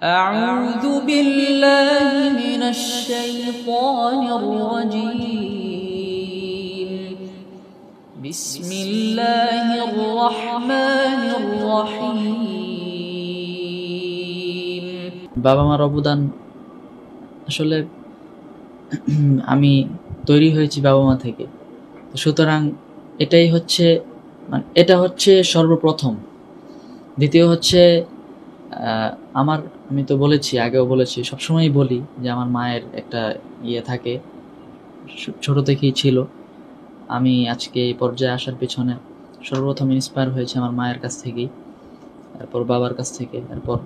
أعوذ بالله من الشيطان الرجيم بسم الله الرحمن الرحيم বাবা মার অবদান আসলে আমি তৈরি হয়েছি বাবা মা থেকে তো সুতরাং এটাই হচ্ছে মানে এটা হচ্ছে সর্বপ্রথম দ্বিতীয় হচ্ছে আহ, আমার আমি তো বলেছি আগেও বলেছি সবসময়ই বলি যে আমার মায়ের একটা ইয়ে থাকে ছোট থেকেই ছিল। আমি আজকে এই পর্যায়ে আসার পিছনে সর্বপ্রথম ইন্সপায়ার হয়েছে আমার মায়ের কাছ থেকেই তারপর বাবার কাছ থেকে তারপর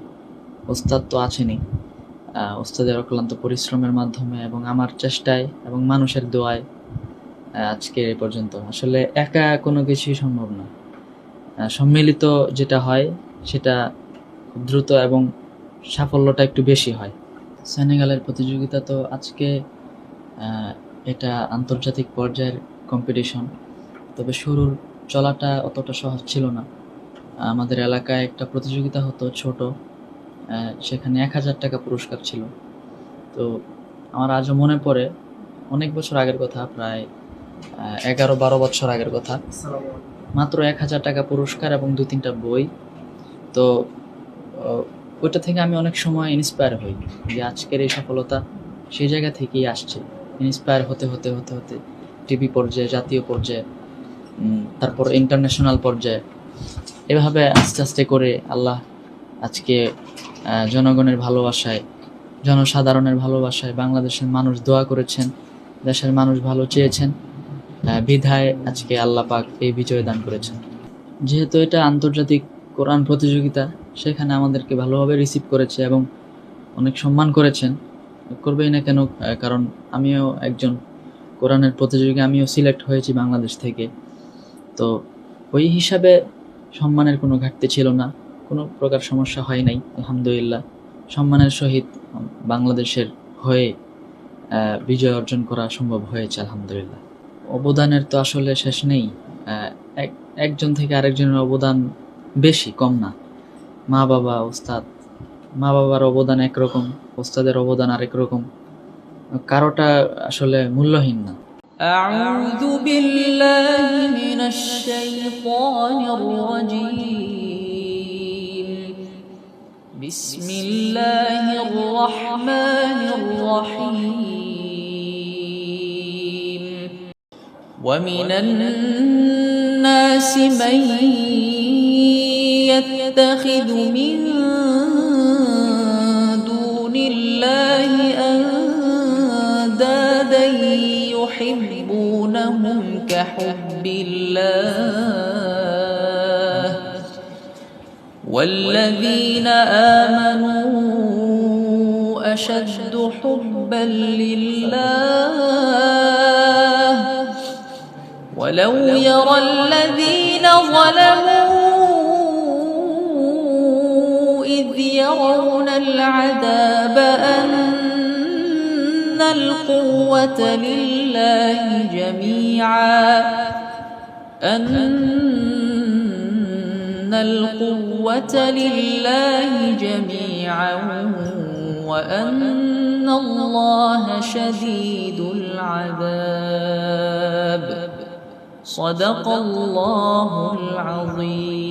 ওস্তাদ তো আছেনই। আহ, ওস্তাদের অক্লান্ত পরিশ্রমের মাধ্যমে এবং আমার চেষ্টায় এবং মানুষের দোয়ায় আজকে এই পর্যন্ত। আসলে একা কোনো কিছুই সম্ভব না। সম্মিলিত যেটা হয় সেটা দ্রুত এবং সাফল্যটা একটু বেশি হয়। সেনেগালের প্রতিযোগিতা তো আজকে এটা আন্তর্জাতিক পর্যায়ের কম্পিটিশন তবে শুরুর চলাটা অতটা সহজ ছিল না। আমাদের এলাকায় একটা প্রতিযোগিতা হতো ছোট সেখানে এক হাজার টাকা পুরস্কার ছিল। তো আমার আজও মনে পড়ে, অনেক বছর আগের কথা, প্রায় এগারো বারো বছর আগের কথা। মাত্র এক হাজার টাকা পুরস্কার এবং দু তিনটা বই। তো ওইটা থেকে আমি অনেক সময় ইন্সপায়ার হই যে আজকের এই সফলতা সেই জায়গা থেকেই আসছে। ইন্সপায়ার হতে হতে হতে হতে টিভি পর্যায়ে, জাতীয় পর্যায়ে তারপর ইন্টারন্যাশনাল পর্যায়ে। এভাবে আস্তে আস্তে করে আল্লাহ আজকে জনগণের ভালোবাসায়, জনসাধারণের ভালোবাসায় বাংলাদেশের মানুষ দোয়া করেছেন, দেশের মানুষ ভালো চেয়েছেন বিধায় আজকে আল্লাহ পাক এই বিজয় দান করেছেন। যেহেতু এটা আন্তর্জাতিক কোরআন প্রতিযোগিতা সেখানে আমাদেরকে ভালোভাবে রিসিভ করেছে এবং অনেক সম্মান করেছেন। করবেই না কেন কারণ আমিও একজন কোরআনের প্রতিযোগী, আমিও সিলেক্ট হয়েছি বাংলাদেশ থেকে। তো ওই হিসাবে সম্মানের কোনো ঘাটতি ছিল না, কোনো প্রকার সমস্যা হয় নাই, আলহামদুলিল্লাহ। সম্মানের সহিত বাংলাদেশের হয়ে বিজয় অর্জন করা সম্ভব হয়েছে, আলহামদুলিল্লাহ। অবদানের তো আসলে শেষ নেই এক- একজন থেকে আরেকজনের অবদান বেশি, কম না। মা বাবা ওস্তাদ মা বাবার অবদান একরকম ওস্তাদের অবদান আরেক রকম কারোটা আসলে মূল্যহীন না أعوذ بالله من الشيطان الرجيم بسم الله الرحمن الرحيم ومن الناس من يتخذ من دون الله أندادا يحبونهم كحب الله والذين آمنوا أشد حبا لله ولو يرى الذين ظلموا القوة لله جميعا. أن القوة لله جميعا وأن الله شديد العذاب. صدق الله العظيم.